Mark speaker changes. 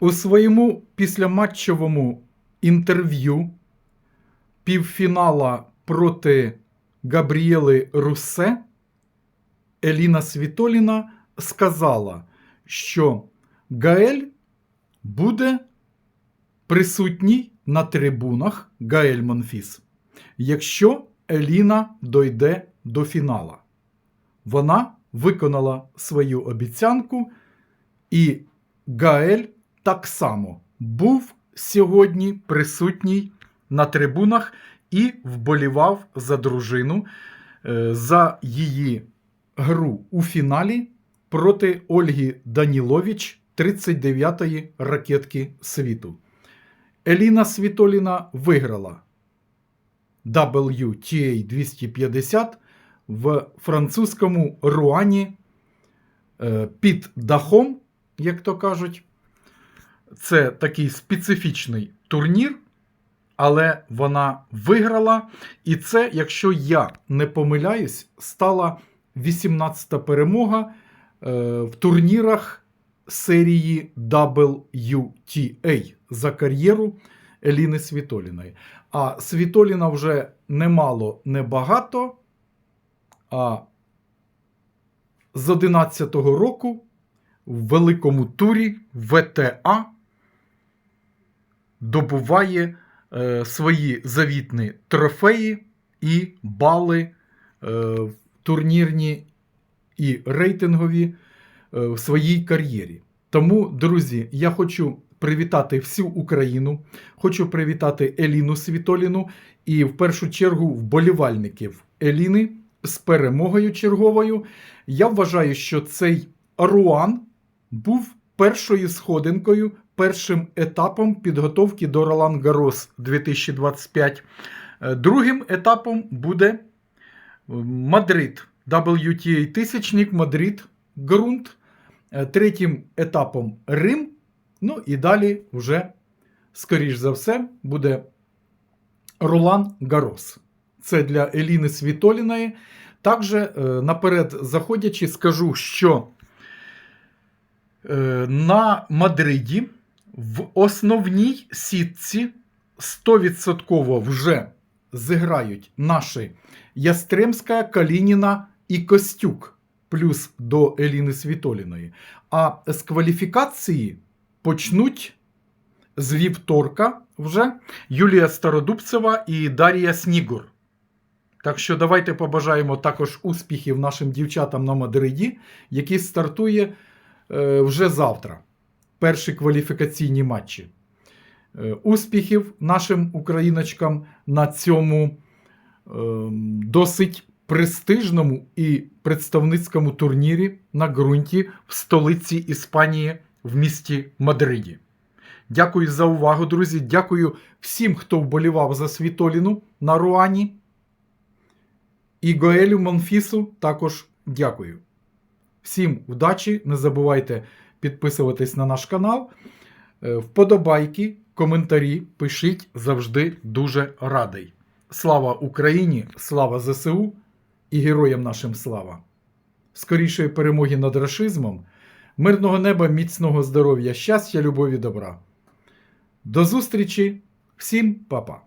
Speaker 1: У своєму післяматчевому інтерв'ю півфінала проти Габрієли Руссе Еліна Світоліна сказала, що Гаель буде присутній на трибунах Гаель Монфіс, якщо Еліна дойде до фінала. Вона виконала свою обіцянку, і Гаель так само був сьогодні присутній на трибунах і вболівав за дружину е, за її гру у фіналі проти Ольги Данілович 39-ї ракетки світу. Еліна Світоліна виграла WTA 250 в французькому Руані е, під дахом, як то кажуть. Це такий специфічний турнір, але вона виграла. І це, якщо я не помиляюсь, стала 18-та перемога е, в турнірах серії WTA за кар'єру Еліни Світоліної. А Світоліна вже немало небагато. А з 11-го року в великому турі ВТА добуває е, свої завітні трофеї і бали е, турнірні і рейтингові е, в своїй кар'єрі. Тому, друзі, я хочу привітати всю Україну, хочу привітати Еліну Світоліну і в першу чергу вболівальників Еліни з перемогою черговою. Я вважаю, що цей Руан був першою сходинкою, першим етапом підготовки до Ролан Гарос 2025. Е, Другим етапом буде е, Мадрид, WTA тисячник, Мадрид, ґрунт. Е, Третім етапом Рим. Ну і далі вже, скоріш за все, буде Ролан Гарос. Це для Еліни Світоліної. Також е, наперед заходячи, скажу, що на Мадриді в основній сітці 100% вже зіграють наші Ястремська, Калініна і Костюк, плюс до Еліни Світоліної. А з кваліфікації почнуть з вівторка вже Юлія Стародубцева і Дар'я Снігур. Так що давайте побажаємо також успіхів нашим дівчатам на Мадриді, який стартує е, вже завтра. Перші кваліфікаційні матчі. Е, успіхів нашим україночкам на цьому е, досить престижному і представницькому турнірі на ґрунті в столиці Іспанії в місті Мадриді. Дякую за увагу, друзі. Дякую всім, хто вболівав за Світоліну на Руані. І Гоелю Монфісу також дякую. Всім удачі! Не забувайте підписуватись на наш канал. Е, Вподобайки, коментарі пишіть завжди дуже радий. Слава Україні! Слава ЗСУ і героям нашим слава! Скорішої перемоги над рашизмом, мирного неба, міцного здоров'я, щастя, любові, добра. До зустрічі! Всім па-па!